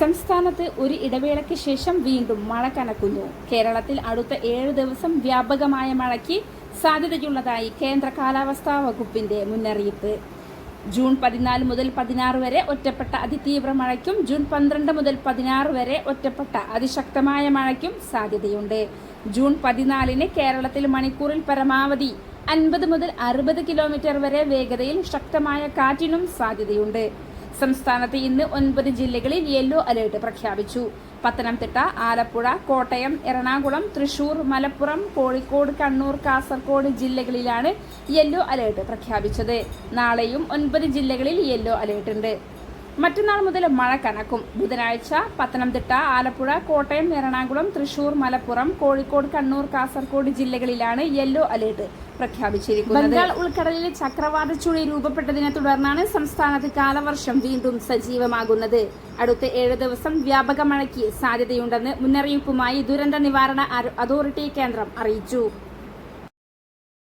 സംസ്ഥാനത്ത് ഒരു ഇടവേളയ്ക്ക് ശേഷം വീണ്ടും മഴ കനക്കുന്നു. കേരളത്തിൽ അടുത്ത ഏഴ് ദിവസം വ്യാപകമായ മഴയ്ക്ക് സാധ്യതയുള്ളതായി കേന്ദ്ര കാലാവസ്ഥാ വകുപ്പിന്റെ മുന്നറിയിപ്പ്. ജൂൺ പതിനാല് മുതൽ പതിനാറ് വരെ ഒറ്റപ്പെട്ട അതിതീവ്ര മഴയ്ക്കും ജൂൺ പന്ത്രണ്ട് മുതൽ പതിനാറ് വരെ ഒറ്റപ്പെട്ട അതിശക്തമായ മഴയ്ക്കും സാധ്യതയുണ്ട്. ജൂൺ പതിനാലിന് കേരളത്തിൽ മണിക്കൂറിൽ പരമാവധി അൻപത് മുതൽ അറുപത് കിലോമീറ്റർ വരെ വേഗതയിൽ ശക്തമായ കാറ്റിനും സാധ്യതയുണ്ട്. സംസ്ഥാനത്ത് ഇന്ന് ഒൻപത് ജില്ലകളിൽ യെല്ലോ അലേർട്ട് പ്രഖ്യാപിച്ചു. പത്തനംതിട്ട ആലപ്പുഴ കോട്ടയം എറണാകുളം തൃശൂർ മലപ്പുറം കോഴിക്കോട് കണ്ണൂർ കാസർഗോഡ് ജില്ലകളിലാണ് യെല്ലോ അലേർട്ട് പ്രഖ്യാപിച്ചത്. നാളെയും ഒൻപത് ജില്ലകളിൽ യെല്ലോ അലേർട്ട് ഉണ്ട് മറ്റന്നാൾ മുതൽ മഴ കനക്കും. ബുധനാഴ്ച പത്തനംതിട്ട ആലപ്പുഴ കോട്ടയം എറണാകുളം തൃശൂർ മലപ്പുറം കോഴിക്കോട് കണ്ണൂർ കാസർഗോഡ് ജില്ലകളിലാണ് യെല്ലോ അലേർട്ട് പ്രഖ്യാപിച്ചിരിക്കുന്നത്. ബംഗാൾ ഉൾക്കടലിൽ ചക്രവാത ചുഴി രൂപപ്പെട്ടതിനെ തുടർന്നാണ് സംസ്ഥാനത്ത് കാലവർഷം വീണ്ടും സജീവമാകുന്നത്. അടുത്ത ഏഴ് ദിവസം വ്യാപക മഴയ്ക്ക് സാധ്യതയുണ്ടെന്ന് മുന്നറിയിപ്പുമായി ദുരന്ത നിവാരണ അതോറിറ്റി കേന്ദ്രം അറിയിച്ചു.